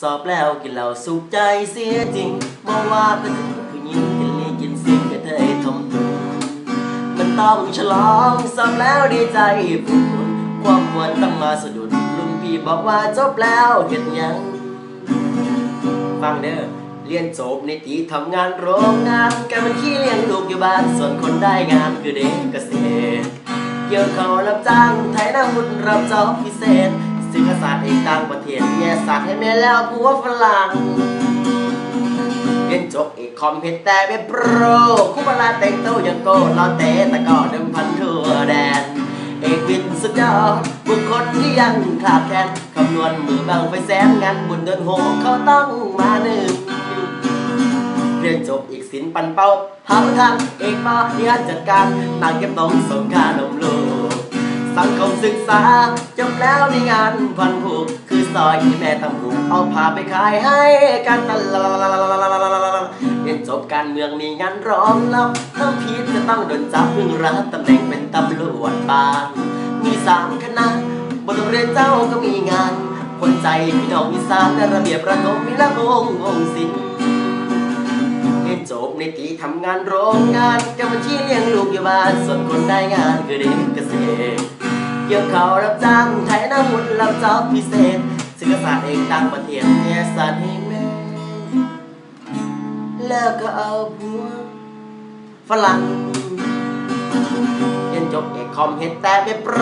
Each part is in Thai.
สอบแล้วกินเหล้าสุขใจเสียจริงมองว่าก็ถึงผู้หญิงกินเลีกินสิ่งกระเทยทมตุนมันต้องฉลองสอบแล้วดีใจผู้คนความควรต้องมาสะดุดลุงพี่บอกว่าจบแล้วเห็นยังฟังเด้อเรียนจบในตีทำงานโรงงานการบัญชีเลี้ยงลูกอยู่บ้านส่วนคนได้งานคือเด็กเกษตรเกี่ยวเขารับจ้างไถนาหุ่นรับจอบพิเศษ ศึกษาสตร์เอกต่างประเทศแย่ศาสตร์ให้แม่แล้วผัวฝรั่งเรียนจบเอกคอมเพชรแต่เป็นโปรคู่เวลาแต่งโตวยังโก้รอเตะแต่ก็เดิมพันทั่วแดน เอกวินสุดยอดบุคคลที่ยังขาดแคลนคำนวณมือบังไฟแสนงานบุญเดินโหเขาต้องมาหนึ่งเรียนจบอีกสินปันเป้าหาทางเอกมาที่หันจัดการต่างเก็บต้องส่งค่านมลูก สังคมศึกษาจบแล้วในงานพันผูกคือซอยที่แม่ทำหูกเอาพาไปขายให้กันตลอดเรียนจบการเมืองมีงานร้องแล้วถ้าผิดจะต้องโดนจับเพิ่งรับตำแหน่งเป็นตำรวจบ้านมีสามคณะบทเรียนเจ้าก็มีงาน คนใจพี่น้องอีสานในระเบียบประถมมีละวงวงศิลป์เรียนจบในตีทำงานโรงงานกับบัญชีเลี้ยงลูกอยู่บ้านส่วนคนได้งานคือเด็กเกษตร เกี่ยวเขารับจ้างไถนาหุ่นรับจอบพิเศษศึกษาสตร์เอกต่างประเทศเนี่ยสานให้แม่แล้วก็เอาผัวฝรั่งเรียนจบเอกคอมเห็ดแต่เป็นโปร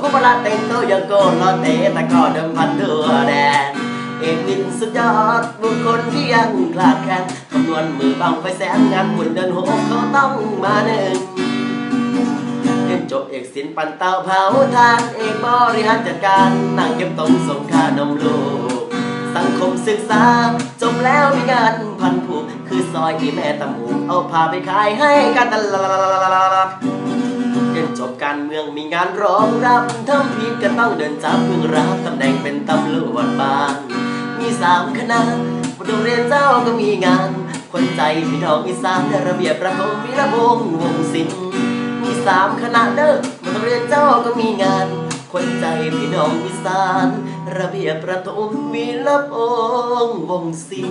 คู่เวลาแต่งตัวยังโกนรอเตแต่ก็เดิมพันทั่วแดนเอกวินสุดยอดบุคคลที่ยังคลาดแคลนคำนวณมือบังไฟแสนงานบุญเดินหัวเขาต้องมาหนึ่งเรีย อกศิลป์ปันเตาเผาทานเอกบริหารจัดการนั่งเก็บตรงส่งค่านมลูก สังคมศึกษา จบแล้วมีงานพันผูก คือซอยที่แม่ตำหูเอาพาไปขายให้กันตลอดเรียนจบการเมืองมีงานรองรับทำผิดก็ต้องเดินจับเพิ่งรับตำแหน่งเป็นตำรวจบานมีสามคณะโรงเรียนเจ้าก็มีงาน คนใจพี่น้องอีสานในระเบียบประถมวิรวงวงศิลป์ มีสามคณะเด้อโรงเรียนเจ้าก็มีงาน คนใจพี่น้องอีสาน ระเบียบประถมวิรวงวงศี